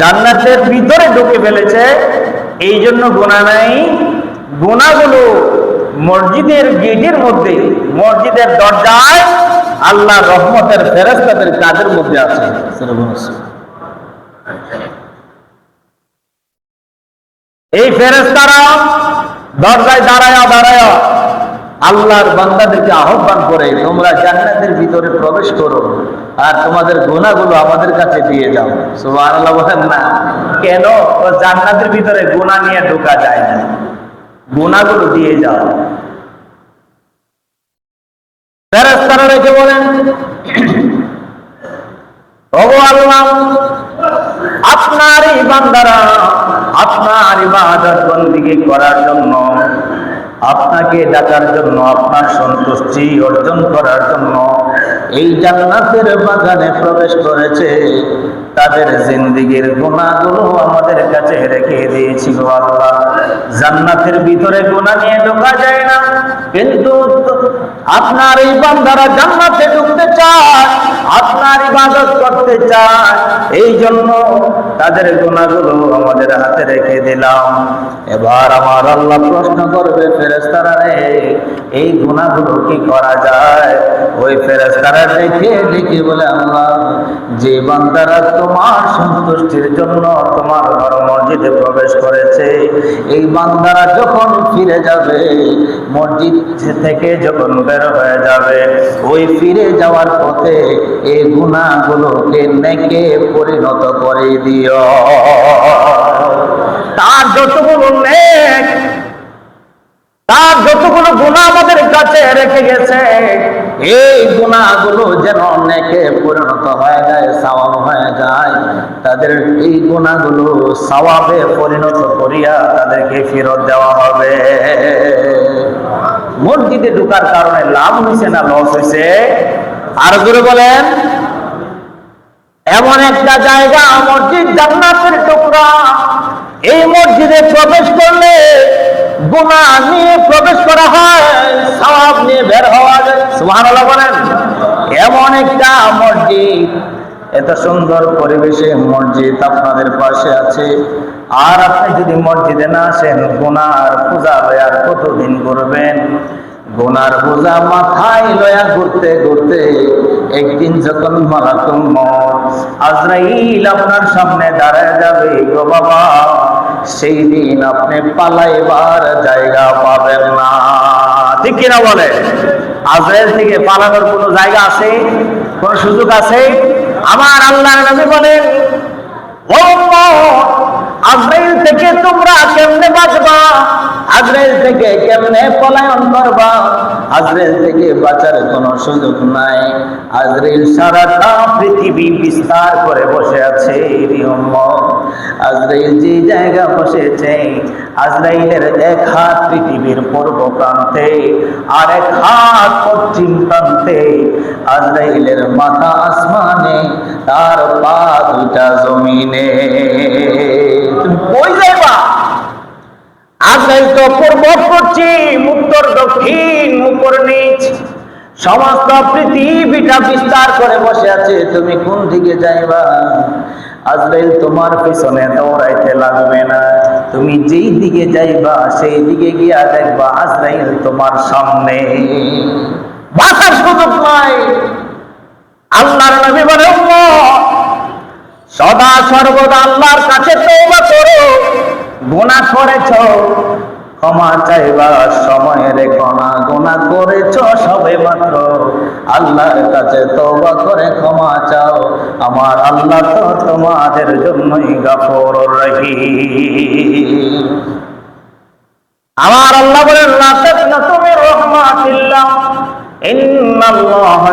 জান্নাতের ভিতরে ঢুকে ফেলেছে এই জন্য গোনা নাই। গোনাগুলো মসজিদের গেটের মধ্যে, মসজিদের দরজায় আল্লাহ রহমতের ফেরেস্তাদের কাজের মধ্যে আছে। এই ফেরেস্তারা দরজায় দাঁড়ায় দাঁড়ায় আল্লাহর বান্দাদেরকে আহ্বান করে, তোমরা জান্নাতের ভিতরে প্রবেশ করো আর তোমাদের গুণাগুলো আমাদের কাছে দিয়ে যাও। সুবহানাল্লাহ বলেন, না, কেন? জান্নাতের ভিতরে গুণা নিয়ে ঢোকা যায় না। গুণাগুলো দিয়ে যাও। ফেরেস্তারা রেখে বলেন আল্লাহ, আপনার বান্দারা আপনার ইবাদত বন্দিকে করার জন্য আপনাকে ডাকার জন্য, আপনার সন্তুষ্টি অর্জন করার জন্য এই জান্নাতের বাগানে প্রবেশ করেছে। তাদের জিন্দিগির গুণাগুলো আমাদের কাছে রেখে দিয়েছি আল্লাহ। জান্নাতের ভিতরে গুণা নিয়ে ঢোকা যায় না, কিন্তু আপনার এই বান্দারা জান্নাতে ঢুকতে চায়, আপনার ইবাদত করতে চায়। এই জন্য তাদের গুণাগুলো আমাদের হাতে রেখে দিলাম। এবার আমার আল্লাহ প্রশ্ন করবে ফেরেস্তারা রে, এই গুণাগুলো কি করা যায়? ওই ফেরেস্তারা দেখে দেখে বলে, আল্লাহ, যে বান্দারা তোমার সন্তুষ্টির জন্য তোমার ঘর মসজিদে প্রবেশ করেছে, এই বান্দারা যখন ফিরে যাবে, মসজিদ থেকে যখন বের হয়ে যাবে। ওই ফিরে যাওয়ার পথে এই গুণাগুলোকে নেকে পরিণত করে দিও। তার যতগুলো নেক তার যতগুলো গুণা আমাদের কাছে রেখে গেছে এই গুণাগুলো যেন অনেকে পরিণত হয়ে যায় সওয়াব হয়ে যায়। তাদের এই গুণাগুলো সওয়াবে পরিণত করিয়া তাদেরকে ফেরত দেওয়া হবে। মসজিদে ঢুকার কারণে লাভ হয়েছে না লস হয়েছে আর করে বলেন। এমন একটা জায়গা, মসজিদ জান্নাতের টুকরা। এই মসজিদে প্রবেশ করলে গুণা নিয়ে প্রবেশ করা হয়, সওয়াব নিয়ে বের হওয়া যায়। বলেন। এমন একটা মসজিদ, এত সুন্দর পরিবেশে মসজিদ আপনাদের পাশে আছে। আর আপনি যদি মসজিদে না আসেন, গুনার পূজা লয়ার কতদিন করবেন গোনার বোঝা মাথায় লয়া ঘুরতে ঘুরতে একদিন যখন মত, আজরাইল আপনার সামনে দাঁড়ায় যাবে, গো বাবা, সেই দিন আপনি পালাইবার জায়গা পাবেন না। ঠিক কিনা বলে? আজরাইল থেকে পালানোর কোনো জায়গা আছে? কোন সুযোগ আছে? আমার আল্লাহ নবী বলেন থেকে তোমরা কেমনে বাঁচবা? আজরাইল থেকে কেমনে পলায়ন করবা? আজরাইল থেকে বাঁচার কোনো সুযোগ নাই। আজরাইল সারাটা পৃথিবী বিস্তার করে বসে আছে। আজরাইল যে জায়গা বসেছে, আজরাইলের এক হাত পৃথিবীর পূর্ব প্রান্তে আর এক হাত পশ্চিম প্রান্তে। আজরাইলের মাথা আসমানে, তার পা দুটা জমিনে। তুমি কই যাইবা? আজরাইল তো পূর্ব পশ্চিম উত্তর দক্ষিণ, উপর নিচ। সমস্ত পৃথিবীটা বিস্তার করে বসে আছে, তুমি কোন দিকে যাইবা? তোমার পিছনে দৌড়াইতে লাগবে না। তুমি যেই দিকে যাইবা, সেই দিকে গিয়া দেখবা আজরাইল তোমার সামনে। বাসার সুযোগ নাই। আল্লাহর নবী বলে সদা সর্বদা আল্লাহর কাছে করো গুনাহ করেছ, ক্ষমা চাইবার সময় রেখো না গুনাহ করেছ সবে মাত্র। আল্লাহর কাছে তওবা করে ক্ষমা চাও, আমার আল্লাহ তো তোমাদের জন্যই গাফর রহিম। আমার আল্লাহ বলেন মির রাহমাতিল্লাহ, ইন্নাল্লাহা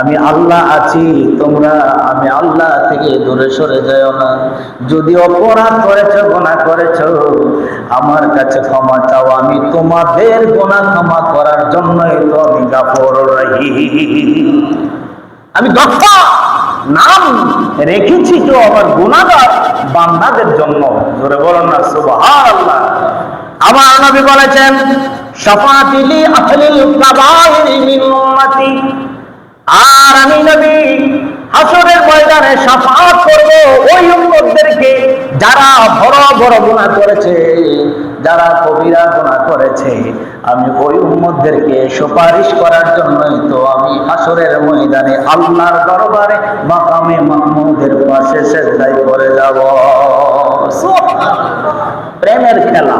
আমি আল্লাহ আছি, তোমরা, আমি আল্লাহ থেকে দূরে সরে যাও না। যদি অপরাধ করেছ গোনা করেছ, আমার কাছে ক্ষমা চাও। আমি তোমাদের গোনা ক্ষমা করার জন্যই তো আমি গাফর আমি দক্ষ নাম রেখেছি তো আমার গুণাগার বান্দাদের জন্য। ধরে বলেন না, সুবহানাল্লাহ। আমার নবী বলেছেন, শাফাতিলি আহলিল কাবাইর মিন উম্মতি। আর আমি নবী হাসরের ময়দানে সাফাত করব ওই উম্মতদেরকে যারা বড় বড় গুনাহ করেছে যারা কবিরা গুনাহ করেছে আমি ওই উম্মতদেরকে সুপারিশ করার জন্যই তো আমি হাসরের ময়দানে আল্লাহর দরবারে মাকামে মাহমুদের পাশে সেজদায় করে যাব। প্রেমের খেলা।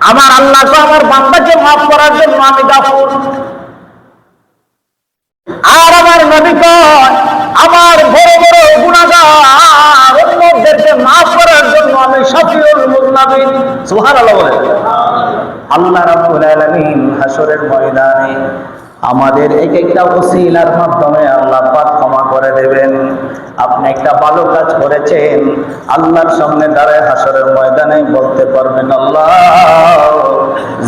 আমার আল্লাহকে আমার বান্দাকে মাফ করার জন্য আমি গাফুর সুবহানাল্লাহ বলে। আল্লাহ রাব্বুল আলামিন হাসরের ময়দানে আমাদের এক একটা ওসিলার মাধ্যমে আল্লাহ পাক ক্ষমা করে দেবেন। আপনি একটা ভালো কাজ করেছেন, আল্লাহর সামনে দাঁড়ায় হাসরের ময়দানে বলতে পারবেন, আল্লাহ,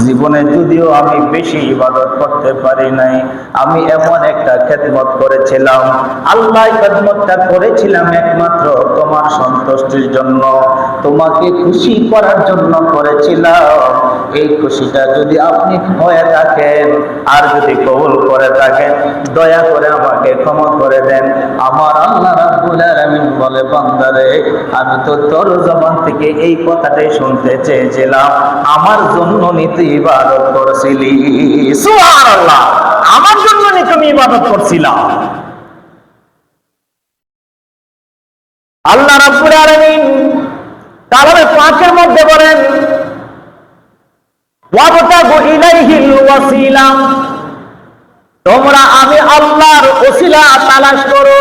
জীবনে যদিও আমি বেশি ইবাদত করতে পারি নাই, আমি এমন একটা খেদমত করেছিলাম। আল্লাহ খেদমতটা করেছিলাম একমাত্র তোমার সন্তুষ্টির জন্য, তোমাকে খুশি করার জন্য করেছিলাম। এই খুশিটা যদি আপনি হয়ে থাকেন, আর যদি কবুল করে থাকেন, দয়া করে আমাকে ক্ষমা করে দেন। আমার আল্লাহ বলে, বান্দারে, আমি তো তোর জবান থেকে এই কথাটাই শুনতে চেয়েছিলাম। আমার জন্য নিতে ইবাদত করছিলি। সুবহানাল্লাহ, আমার জন্য তুমি ইবাদত করছিলাম আল্লাহ রাব্বুল আলামিন কালামে পাঁচের মধ্যে বলেন তোমরা আমি আল্লাহর ওসিলা তালাশ করো।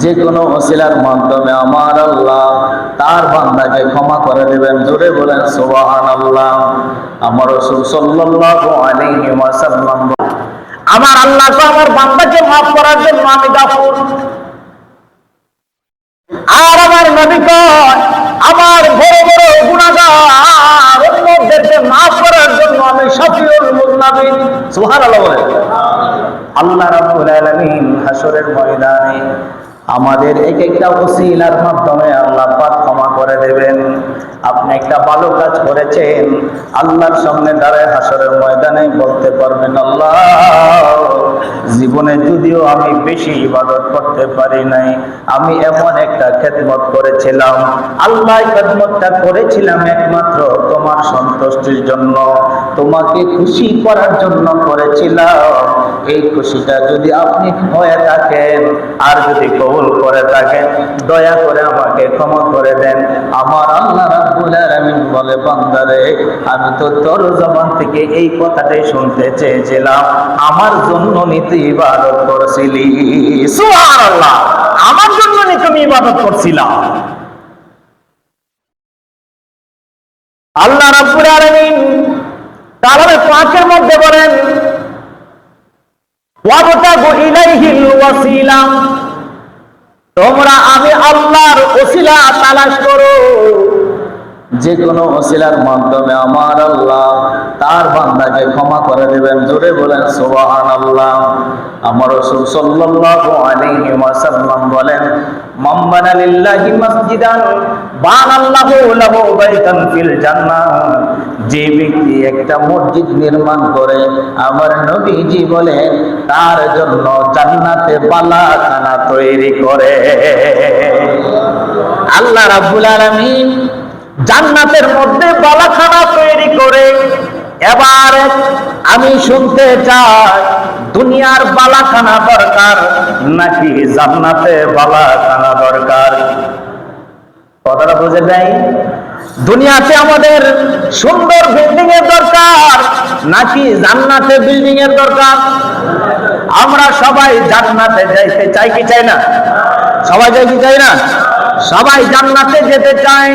যে কোনো ওসিলার মাধ্যমে আমার আল্লাহ তার বান্দাকে ক্ষমা করে দেবেন। জোরে বলেন আমার সাল্লাল্লাহু আলাইহি ওয়াসাল্লাম আমার আল্লাহ আমার বান্দাকে মাফ করার জন্য আমি গাফুর আর আমার নবী কয় আমার বড় বড় গুণাগার উম্মতদেরকে মাফ করার জন্য আমি শফিউল মুজনাবিন সুবহানাল্লাহ বলে। আল্লাহ রাব্বুল আলামিন হাসরের ময়দানে আমাদের এক একটা ওসিলার মাধ্যমে আল্লাহ পাক ক্ষমা করে দেবেন। আপনি একটা ভালো কাজ করেছেন। আল্লাহর সামনে দাঁড়ায় হাসরের ময়দানে বলতে পারবেন, আল্লাহ, জীবনে যদিও আমি বেশি ইবাদত করতে পারি নাই, আমি এমন একটা খেদমত করেছিলাম। আল্লাহ খেদমতটা করেছিলাম একমাত্র তোমার সন্তুষ্টির জন্য। তোমাকে খুশি করার জন্য করেছিলাম। এই খুশিটা যদি আপনি হয়ে থাকেন, আর যদি কবুল করে থাকেন, দয়া করে আমাকে ক্ষমা করে দেন। আমার আল্লাহ রাব্বুল আলামিন বলে, বান্দারে, আমি তো তোর জবান থেকে এই কথাটাই শুনতে চেয়েছিলাম। আমার জন্য নিতে ইবাদত করছিলি। সুবহানাল্লাহ, আমার জন্য তুমি ইবাদত করছিলাম আল্লাহ রাব্বুল আলামিন কালামে পাঁচের মধ্যে বলেন তোমরা আমি আল্লাহর ওসিলা তালাশ করো। যে কোনো ওসিলার মাধ্যমে আমার আল্লাহ তার বান্দাকে ক্ষমা করে দেবেন। জোরে বলেন, সুবহানাল্লাহ। আমার রাসূল সাল্লাল্লাহু আলাইহি ওয়াসাল্লাম বলেন, মান বানা লিল্লাহি মাসজিদান বানাল্লাহু লাহু বাইতান ফিল জান্নাহ। যে ব্যক্তি একটা মসজিদ নির্মাণ করে, আমার নবীজি বলেন তার জন্য জান্নাতে বালাখানা তৈরি করে। আল্লাহ রাব্বুল আলামিন জান্নাতের মধ্যে বালাখানা তৈরি করে, এবার আমি শুনতে চাই, দুনিয়ার বালাখানা দরকার নাকি জান্নাতে বালাখানা দরকার? কথাটা বুঝে দেয় দুনিয়াতে আমাদের সুন্দর বিল্ডিং এর দরকার নাকি জান্নাতে বিল্ডিং এর দরকার? আমরা সবাই জান্নাতে যাইতে চাই কি চাই না? সবাই যাই কি চাই না? সবাই জান্নাতে যেতে চায়।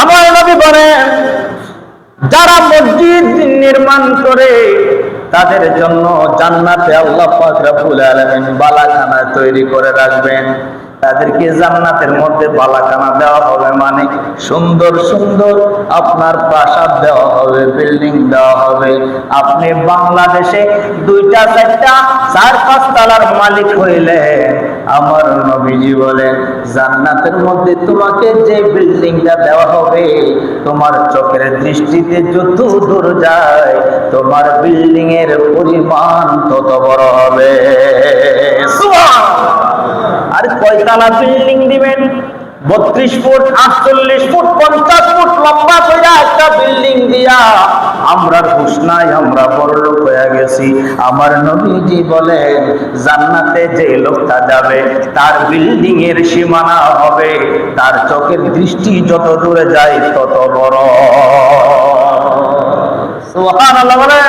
আমার নবী বলেন, যারা মসজিদ নির্মাণ করে, তাদের জন্য জান্নাতে আল্লাহ পাক রব্বুল আলামিন বালাখানা তৈরি করে রাখবেন। তাদেরকে জান্নাতের মধ্যে বালাখানা দেওয়া হবে মানে সুন্দর সুন্দর আপনার প্রাসাদ দেওয়া হবে, বিল্ডিং দেওয়া হবে। আপনি বাংলাদেশে দুইটা, চারটা, চার পাঁচ তালার মালিক হইলে আমার নবীজি বলেন, জান্নাতের মধ্যে তোমাকে যে বিল্ডিংটা দেওয়া হবে, তোমার চোখের দৃষ্টিতে যত দূর যায়, তোমার বিল্ডিং এর পরিমাণ তত বড় হবে। আর কয়তলা বিল্ডিং দিবেন? বত্রিশ ফুট, আটচল্লিশ ফুট, পঞ্চাশ ফুট লম্বা কইরা একটা বিল্ডিং দিয়া। আমরা ঘোষণায় আমরা বড় গেছি আমার নবীজি বলেন, জান্নাতে যে লোকটা যাবে, তার বিল্ডিং এর সীমানা হবে, তার চোখের দৃষ্টি যত দূরে যায় তত বড়। সুবহানাল্লাহ বলে